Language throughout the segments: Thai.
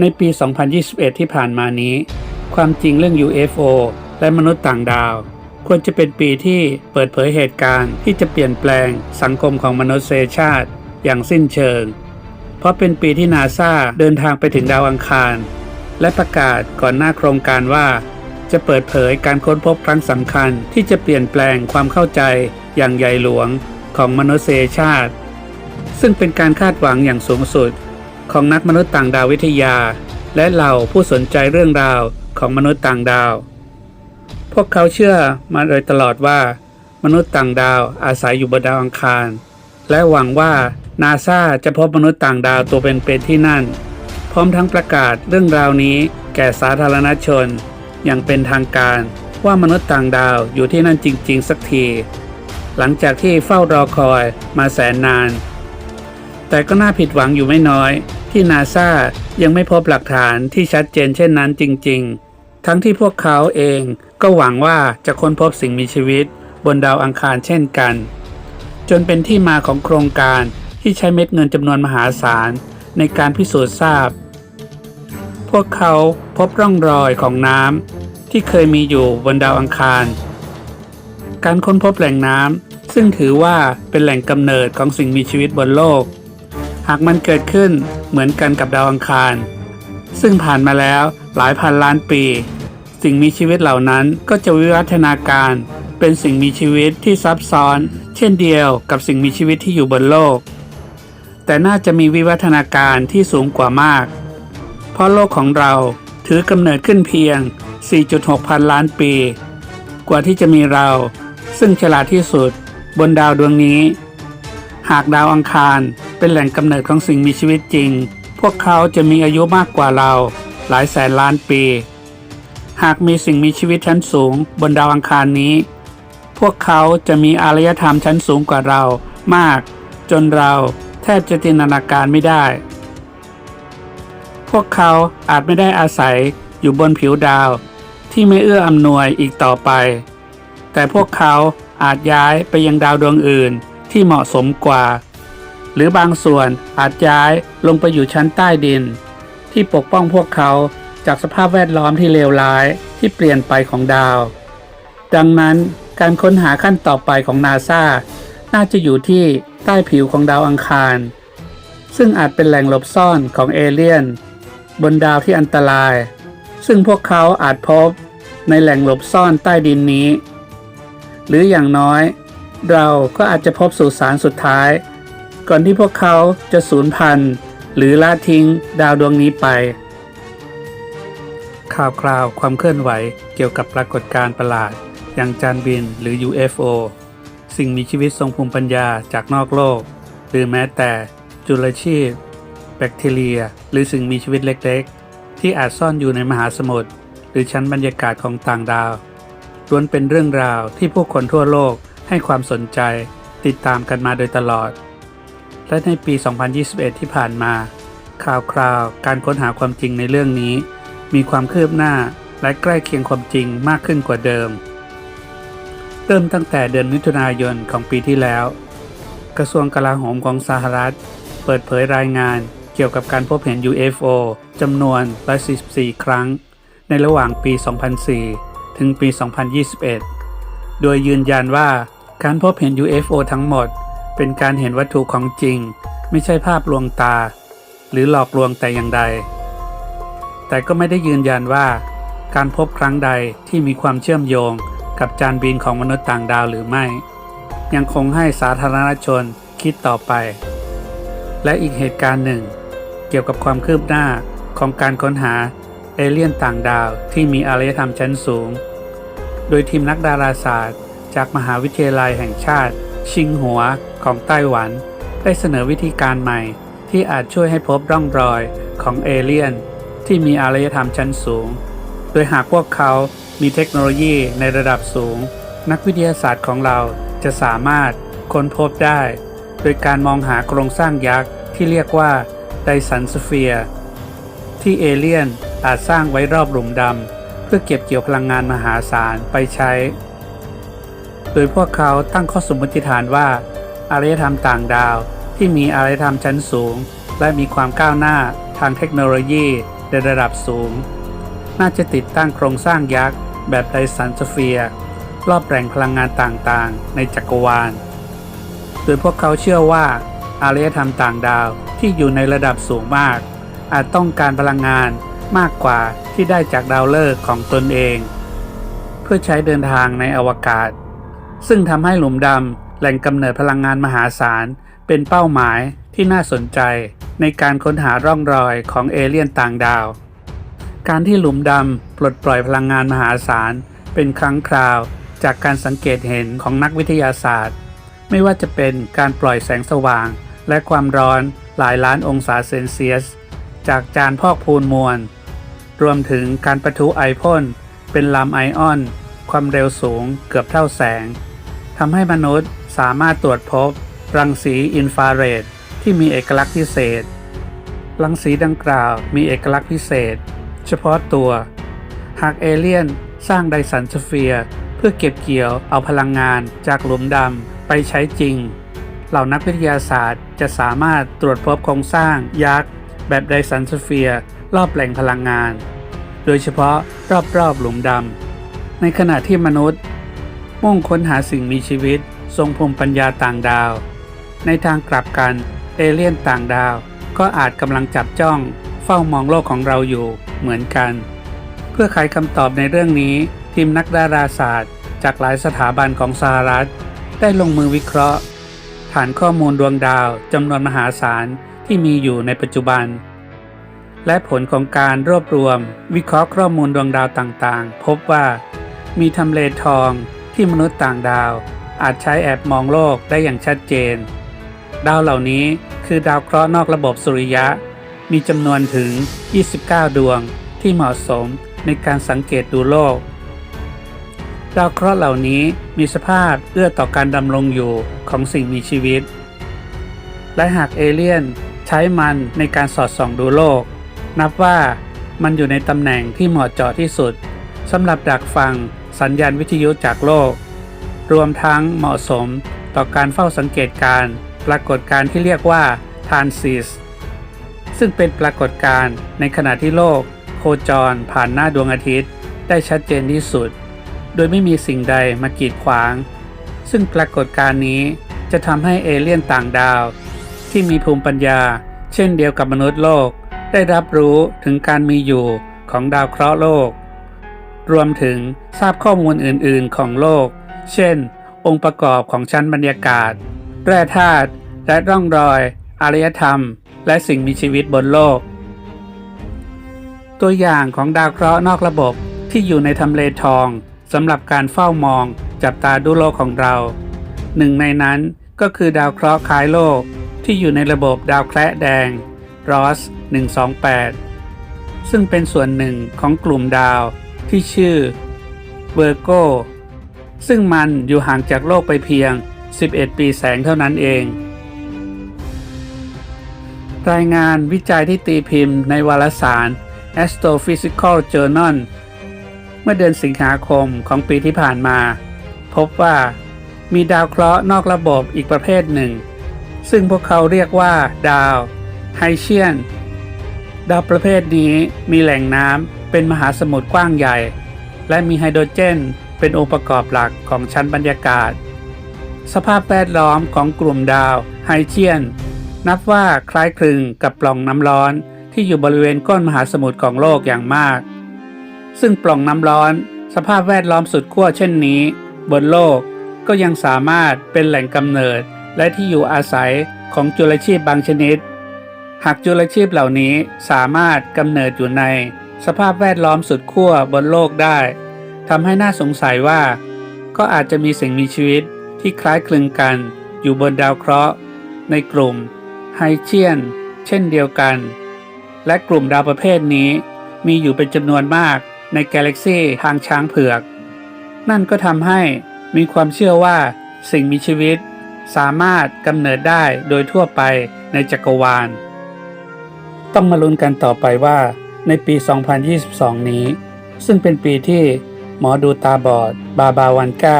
ในปี 2021 ที่ผ่านมานี้ ความจริงเรื่อง UFO และมนุษย์ต่างดาว ควรจะเป็นปีที่เปิดเผยเหตุการณ์ที่จะเปลี่ยนแปลงสังคมของมนุษยชาติอย่างสิ้นเชิง เพราะเป็นปีที่นาซาเดินทางไปถึงดาวอังคาร และประกาศก่อนหน้าโครงการว่า จะเปิดเผยการค้นพบครั้งสำคัญที่จะเปลี่ยนแปลงความเข้าใจอย่างใหญ่หลวงของมนุษยชาติ ซึ่งเป็นการคาดหวังอย่างสูงสุด ของนักมนุษย์ต่างดาววิทยา และเหล่าผู้สนใจเรื่องราวของมนุษย์ต่างดาว พวกเขาเชื่อมาโดยตลอดว่า มนุษย์ต่างดาวอาศัยอยู่บนดาวอังคาร และหวังว่านาซาจะพบมนุษย์ต่างดาวตัวเป็นๆที่นั่น พร้อมทั้งประกาศเรื่องราวนี้แก่สาธารณชน อย่างเป็นทางการว่ามนุษย์ต่างดาวอยู่ที่นั่นจริง ๆ สักที หลังจากที่เฝ้ารอคอยมาแสนนาน แต่ก็น่าผิดหวังอยู่ไม่น้อย ที่นาซายังไม่พบหลักฐานที่ชัดเจนเช่นนั้นจริง ๆ ทั้งที่พวกเขาเองก็หวังว่าจะค้นพบสิ่งมีชีวิตบนดาวอังคารเช่นกัน จนเป็นที่มาของโครงการที่ใช้เม็ดเงินจำนวนมหาศาลในการพิสูจน์ทราบ พวกเขาพบร่องรอยของน้ำที่เคยมีอยู่บนดาวอังคาร การค้นพบแหล่งน้ำซึ่งถือว่าเป็นแหล่งกำเนิดของสิ่งมีชีวิตบนโลก หากมันเกิดขึ้นเหมือนกันกับดาวอังคาร ซึ่งผ่านมาแล้วหลายพันล้านปี สิ่งมีชีวิตเหล่านั้นก็จะวิวัฒนาการ เป็นสิ่งมีชีวิตที่ซับซ้อน เช่นเดียวกับสิ่งมีชีวิตที่อยู่บนโลก แต่น่าจะมีวิวัฒนาการที่สูงกว่ามาก เพราะโลกของเราถือกำเนิดขึ้นเพียง 4.6 พันล้านปี กว่าที่จะมีเรา ซึ่งฉลาดที่สุดบนดาวดวงนี้ หากดาวอังคาร เป็นแหล่งกำเนิดของสิ่งมีชีวิตจริง พวกเขาจะมีอายุมากกว่าเรา หลายแสนล้านปี หากมีสิ่งมีชีวิตชั้นสูง บนดาวอังคารนี้ พวกเขาจะมีอารยธรรมชั้นสูงกว่าเรา มาก จนเราแทบจะจินตนาการไม่ได้ พวกเขาอาจไม่ได้อาศัยอยู่บนผิวดาว ที่ไม่เอื้ออำนวยอีกต่อไป แต่พวกเขาอาจย้ายไปยังดาวดวงอื่นที่เหมาะสมกว่า หรือบางส่วนอาจย้ายลงไปอยู่ชั้นใต้ดิน ที่ปกป้องพวกเขาจากสภาพแวดล้อมที่เลวร้ายที่เปลี่ยนไปของดาว ดังนั้นการค้นหาขั้นต่อไปของนาซาน่าจะอยู่ที่ใต้ผิวของดาวอังคาร ซึ่งอาจเป็นแหล่งหลบซ่อนของเอเลี่ยน บนดาวที่อันตราย ซึ่งพวกเขาอาจพบในแหล่งหลบซ่อนใต้ดินนี้ หรืออย่างน้อย เราก็อาจจะพบสุสานสุดท้าย ก่อนที่พวกเขาจะสูญพันธุ์ หรือละทิ้งดาวดวงนี้ไป ข่าวคราวความเคลื่อนไหวเกี่ยวกับปรากฏการณ์ประหลาด อย่างจานบินหรือ UFO สิ่งมีชีวิตทรงภูมิปัญญาจากนอกโลก หรือแม้แต่จุลชีพ แบคทีเรีย หรือสิ่งมีชีวิตเล็กๆ ที่อาจซ่อนอยู่ในมหาสมุทรหรือชั้นบรรยากาศของต่างดาวล้วนเป็นเรื่องราวที่ผู้คนทั่วโลกให้ความสนใจติดตามกันมาโดยตลอด และในปี 2021 ที่ผ่านมา ข่าวคราวการค้นหาความจริงในเรื่องนี้ มีความคืบหน้าและใกล้เคียงความจริงมากขึ้นกว่าเดิม เริ่มตั้งแต่เดือนมิถุนายนของปีที่แล้ว กระทรวงกลาโหมของสหรัฐ เปิดเผยรายงานเกี่ยวกับการพบเห็น UFO จำนวน 144 ครั้ง ในระหว่างปี 2004 ถึงปี 2021 โดยยืนยันว่าการพบเห็น UFO ทั้งหมด เป็นการเห็นวัตถุของจริง ไม่ใช่ภาพลวงตา หรือหลอกลวงแต่อย่างใด แต่ก็ไม่ได้ยืนยันว่า การพบครั้งใดที่มีความเชื่อมโยงกับจานบินของมนุษย์ต่างดาวหรือไม่ ยังคงให้สาธารณชนคิดต่อไป และอีกเหตุการณ์หนึ่ง เกี่ยวกับความคืบหน้าของการค้นหาเอเลี่ยนต่างดาวที่มีอารยธรรมชั้นสูง โดยทีมนักดาราศาสตร์ จากมหาวิทยาลัยแห่งชาติ ชิงหัวของไต้หวัน ได้เสนอวิธีการใหม่ที่อาจช่วยให้พบร่องรอยของเอเลี่ยน ที่มีอารยธรรมชั้นสูง โดยหากพวกเขามีเทคโนโลยีในระดับสูง นักวิทยาศาสตร์ของเราจะสามารถค้นพบได้ โดยการมองหาโครงสร้างยักษ์ที่เรียกว่าไดสันสเฟียร์ที่เอเลี่ยนอาจสร้างไว้รอบหลุมดำเพื่อเก็บเกี่ยวพลังงานมหาศาลไปใช้ โดยพวกเขาตั้งข้อสมมติฐานว่า อารยธรรมต่างดาวที่มีอารยธรรมชั้นสูง และมีความก้าวหน้าทางเทคโนโลยีในระดับสูง น่าจะติดตั้งโครงสร้างยักษ์ แบบไดสันสเฟียร์รอบแหล่งพลังงานต่างๆ ในจักรวาล โดยพวกเขาเชื่อว่า อารยธรรมต่างดาวที่อยู่ในระดับสูงมาก อาจต้องการพลังงานมากกว่าที่ได้จากดาวฤกษ์ของตนเอง เพื่อใช้เดินทางในอวกาศ ซึ่งทำให้หลุมดำแหล่งกำเนิดพลังงานมหาศาล เป็นเป้าหมายที่น่าสนใจ ในการค้นหาร่องรอยของเอเลี่ยนต่างดาว การที่หลุมดำปลดปล่อยพลังงานมหาศาล เป็นครั้งคราว จากการสังเกตเห็นของนักวิทยาศาสตร์ ไม่ว่าจะเป็นการปล่อยแสงสว่าง และความร้อนหลายล้านองศาเซนเซียส จากจานพอกพูนมวล รวมถึงการประทุไอพ่นเป็นลำไอออน ความเร็วสูงเกือบเท่าแสง ทำให้มนุษย์สามารถตรวจพบ รังสีอินฟราเรดที่มีเอกลักษณ์พิเศษ รังสีดังกล่าวมีเอกลักษณ์พิเศษ เฉพาะตัว หากเอเลี่ยนสร้างไดสันสเฟียร์เพื่อเก็บเกี่ยวเอาพลังงานจากหลุมดำไปใช้จริง เหล่านักวิทยาศาสตร์จะสามารถตรวจพบโครงสร้างยักษ์ แบบไดสันสเฟียร์รอบแหล่งพลังงาน โดยเฉพาะรอบๆหลุมดำในขณะที่มนุษย์ มุ่งค้นหาสิ่งมีชีวิต ทรงภูมิปัญญาต่างดาว ในทางกลับกัน เอเลี่ยนต่างดาว ก็อาจกำลังจับจ้อง เฝ้ามองโลกของเราอยู่เหมือนกัน เพื่อไขคำตอบในเรื่องนี้ ทีมนักดาราศาสตร์ จากหลายสถาบันของสหรัฐ ได้ลงมือวิเคราะห์ ฐานข้อมูลดวงดาวจำนวนมหาศาลที่มีอยู่ในปัจจุบัน และผลของการรวบรวม วิเคราะห์ข้อมูลดวงดาวต่างๆ พบว่ามีทำเลทอง ที่มนุษย์ต่างดาว อาจใช้แอบมองโลกได้อย่างชัดเจน ดาวเหล่านี้คือดาวเคราะห์นอกระบบสุริยะ มีจำนวนถึง 29 ดวงที่เหมาะสมในการสังเกตดูโลก ดาวเคราะห์เหล่านี้มีสภาพเอื้อต่อการดำรงอยู่ของสิ่งมีชีวิต และหากเอเลี่ยนใช้มันในการสอดส่องดูโลก นับว่ามันอยู่ในตำแหน่งที่เหมาะเจาะที่สุดสำหรับดักฟัง สัญญาณวิทยุจากโลก รวมทั้งเหมาะสมต่อการเฝ้าสังเกตการปรากฏการที่เรียกว่าทานซิสซึ่งเป็นปรากฏการในขณะที่โลก โคจรผ่านหน้าดวงอาทิตย์ ได้ชัดเจนที่สุด โดยไม่มีสิ่งใดมากีดขวาง ซึ่งปรากฏการนี้จะทำให้เอเลี่ยนต่างดาว ที่มีภูมิปัญญา เช่นเดียวกับมนุษย์โลก ได้รับรู้ถึงการมีอยู่ของดาวเคราะห์โลก รวมถึงทราบข้อมูลอื่นๆของโลก เช่น องค์ประกอบของชั้นบรรยากาศ แร่ธาตุและร่องรอย อารยธรรม และสิ่งมีชีวิตบนโลก ตัวอย่างของดาวเคราะห์นอกระบบที่อยู่ในทำเลทองสำหรับการเฝ้ามองจับตาดูโลกของเรา หนึ่งในนั้นก็คือดาวเคราะห์คล้ายโลกที่อยู่ในระบบดาวแคระแดง ROS 128 ซึ่งเป็นส่วนหนึ่งของกลุ่มดาว ที่ชื่อเวอร์โกซึ่งมันอยู่ห่างจากโลกไปเพียง 11 ปีแสงเท่านั้นเอง รายงานวิจัยที่ตีพิมพ์ในวารสาร Astrophysical Journal เมื่อเดือนสิงหาคมของปีที่ผ่านมา พบว่ามีดาวเคราะห์นอกระบบอีกประเภทหนึ่ง ซึ่งพวกเขาเรียกว่าดาวไฮเชียน ดาวประเภทนี้มีแหล่งน้ำเป็นมหาสมุทรกว้างใหญ่ และมีไฮโดรเจนเป็นองค์ประกอบหลักของชั้นบรรยากาศ สภาพแวดล้อมของกลุ่มดาวไฮเชียน นับว่าคล้ายคลึงกับปล่องน้ำร้อนที่อยู่บริเวณก้นมหาสมุทรของโลกอย่างมาก ซึ่งปล่องน้ำร้อน สภาพแวดล้อมสุดขั้วเช่นนี้ บนโลกก็ยังสามารถเป็นแหล่งกำเนิดและที่อยู่อาศัยของจุลชีพบางชนิด หากจุลชีพเหล่านี้สามารถกำเนิดอยู่ในสภาพแวดล้อมสุดขั้วบนโลกได้ทำให้น่าสงสัยว่า ก็อาจจะมีสิ่งมีชีวิตที่คล้ายคลึงกันอยู่บนดาวเคราะห์ ในกลุ่มไฮเชียน เช่นเดียวกัน และกลุ่มดาวประเภทนี้มีอยู่เป็นจำนวนมากในกาแล็กซีทางช้างเผือก นั่นก็ทำให้มีความเชื่อว่าสิ่งมีชีวิต สามารถกำเนิดได้โดยทั่วไปในจักรวาล ต้องมาลุ้นกันต่อไปว่าในปี 2022 นี้ ซึ่งเป็นปีที่หมอดูตาบอด บาบาวันกา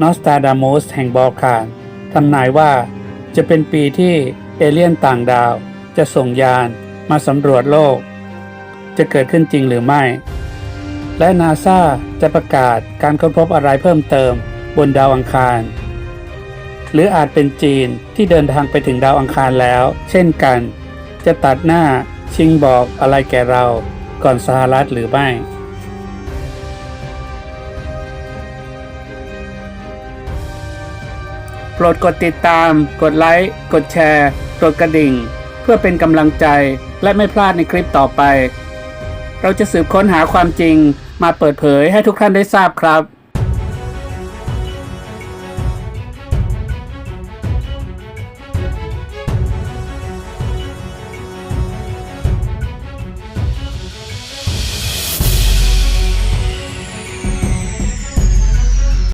นอสตาดามูสแห่งบอลคานทำนายว่าจะเป็นปีที่เอเลี่ยนต่างดาว จะส่งยานมาสำรวจโลก จะเกิดขึ้นจริงหรือไม่ และนาซาจะประกาศการค้นพบอะไรเพิ่มเติมบนดาวอังคาร หรืออาจเป็นจีนที่เดินทางไปถึงดาวอังคารแล้ว เช่นกัน จะตัดหน้าชิงบอกอะไรแก่เราก่อนสหรัฐหรือไม่ โปรดกดติดตาม กดไลค์ กดแชร์ กดกระดิ่ง เพื่อเป็นกำลังใจและไม่พลาดในคลิปต่อไป เราจะสืบค้นหาความจริงมาเปิดเผยให้ทุกท่านได้ทราบครับ